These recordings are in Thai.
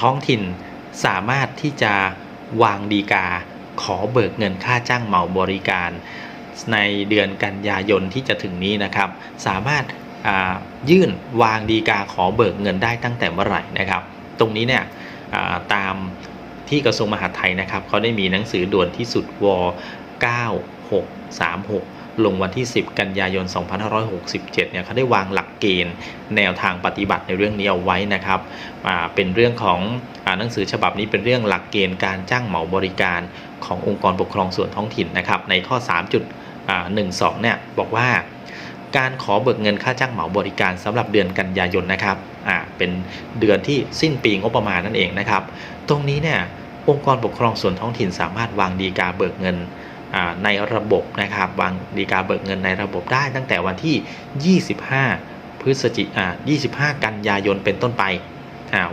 ท้องถิ่นสามารถที่จะวางดีกาขอเบิกเงินค่าจ้างเหมาบริการ ในเดือนกันยายนที่จะถึงนี้นะครับ สามารถยื่นวางดีกาขอเบิกเงินได้ตั้งแต่เมื่อไหร่นะครับ ตรงนี้เนี่ยตามที่กระทรวงมหาดไทยนะครับเขาได้มีหนังสือด่วนที่สุดว 9636 ลงวันที่ 10 กันยายน 2567 เนี่ยเขาได้วางหลักเกณฑ์แนวทางปฏิบัติในเรื่องนี้เอาไว้นะครับเป็นเรื่องของอหนังสือฉบับนี้เป็นเรื่องหลักเกณฑ์การจ้างเหมาบริการขององค์กรปกครองส่วนท้องถิ่นนะครับในข้อ 3.12 เนี่ยบอกว่าการขอเบิกเงินค่าจ้างเหมาบริการสำหรับเดือนกันยายนนะครับ อ่า เป็นเดือนที่สิ้นปีงบประมาณนั่นเองนะครับ ตรงนี้เนี่ยองค์กรปกครองส่วนท้องถิ่นสามารถวางดีกาเบิกเงิน ในระบบนะครับวางดีกาเบิกเงินในระบบได้ตั้งแต่วันที่ 25 พฤศจิอ่า25 กันยายนเป็นต้นไป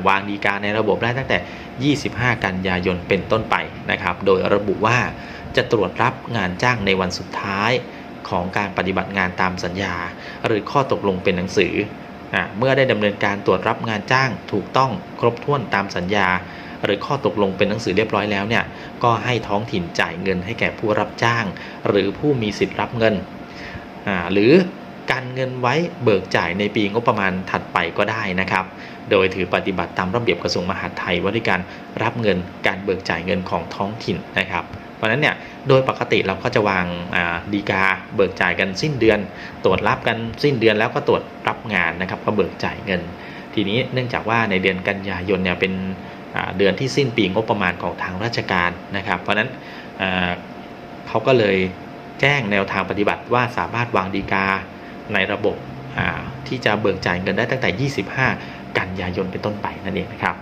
วางดีกาในระบบได้ตั้งแต่ 25 กันยายนเป็นต้นไปนะครับ โดยระบุว่าจะตรวจรับงานจ้างในวันสุดท้ายของการปฏิบัติงานตามสัญญา หรือข้อตกลงเป็นหนังสืออเมื่อได้ดำเนินการตรวจรับงานจ้างถูกต้องครบถ้วนตามสัญญา หรือข้อตกลงเป็นหนังสือเรียบร้อยแล้วเนี่ยก็ให้ท้องถิ่นจ่ายเงินให้แก่ผู้รับจ้าง หรือผู้มีสิทธิ์รับเงินหรือการเงินไว้เบิกจ่ายในปีงบประมาณถัดไปก็ได้นะครับ โดยถือปฏิบัติตามระเบียบกระทรวงมหาดไทยว่าด้วยการรับเงินการเบิกจ่ายเงินของท้องถิ่นนะครับ เพราะนั้นเนี่ยโดยปกติเราก็จะวางาดีกาเบิกจ่ายกันสิ้นเดือน ตรวจรับกันสิ้นเดือนแล้วก็ตรวจรับงานนะครับก็เบิกจ่ายเงิน ทีนี้เนื่องจากว่าในเดือนกันยายนเนี่ยเป็น เดือนที่สิ้นปีงบประมาณของทางราชการนะครับ เพราะฉะนั้นเขาก็เลยแจ้งแนวทางปฏิบัติว่าสามารถวางดีกาในระบบที่จะเบิกจ่ายเงินได้ตั้งแต่ 25 กันยายนเป็นต้นไปนั่นเองนะครับ